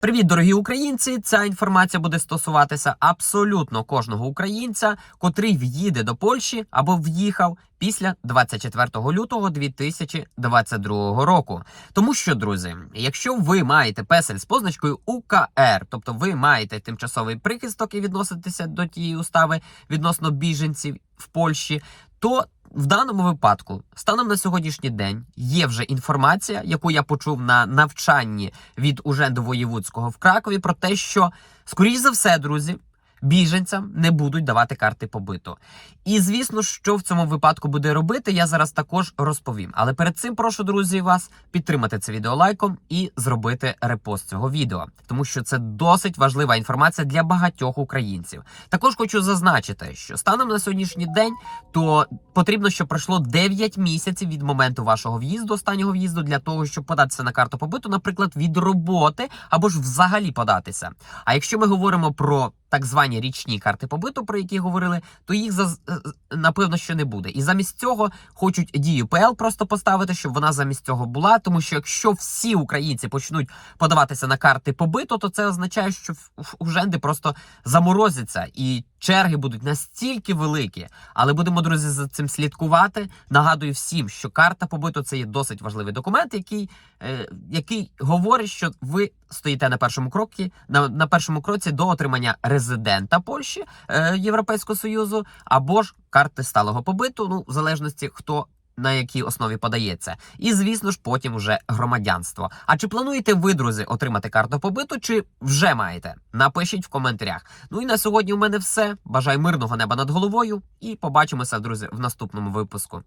Привіт, дорогі українці! Ця інформація буде стосуватися абсолютно кожного українця, котрий в'їде до Польщі або в'їхав після 24 лютого 2022 року. Тому що, друзі, якщо ви маєте песель з позначкою УКР, тобто ви маєте тимчасовий прихисток і відноситеся до тієї устави відносно біженців в Польщі, то в даному випадку, станом на сьогоднішній день, є вже інформація, яку я почув на навчанні від Уженду Воєвудського в Кракові, про те, що, скоріш за все, друзі, біженцям не будуть давати карти побиту. І звісно, що в цьому випадку буде робити, я зараз також розповім. Але перед цим прошу, друзі, вас підтримати це відео лайком і зробити репост цього відео, тому що це досить важлива інформація для багатьох українців. Також хочу зазначити, що станом на сьогоднішній день то потрібно, щоб пройшло 9 місяців від моменту вашого в'їзду, останнього в'їзду, для того, щоб податися на карту побиту, наприклад, від роботи або ж взагалі податися. А якщо ми говоримо про так звані річні карти побиту, про які говорили, то їх е, напевно що не буде. І замість цього хочуть дію ПЛ просто поставити, щоб вона замість цього була. Тому що якщо всі українці почнуть подаватися на карти побиту, то це означає, що в- уженди просто заморозяться і черги будуть настільки великі. Але будемо, друзі, за цим слідкувати. Нагадую всім, що карта побиту це є досить важливий документ, який, е, який говорить, що ви стоїте на першому крокі, на, на першому кроці до отримання резидента Польщі е, Європейського Союзу або ж карти сталого побиту, ну в залежності хто. На якій основі подається, і звісно ж потім вже громадянство. А чи плануєте ви, друзі, отримати карту побиту, чи вже маєте? Напишіть в коментарях. Ну і на сьогодні у мене все. Бажаю мирного неба над головою, і побачимося, друзі, в наступному випуску.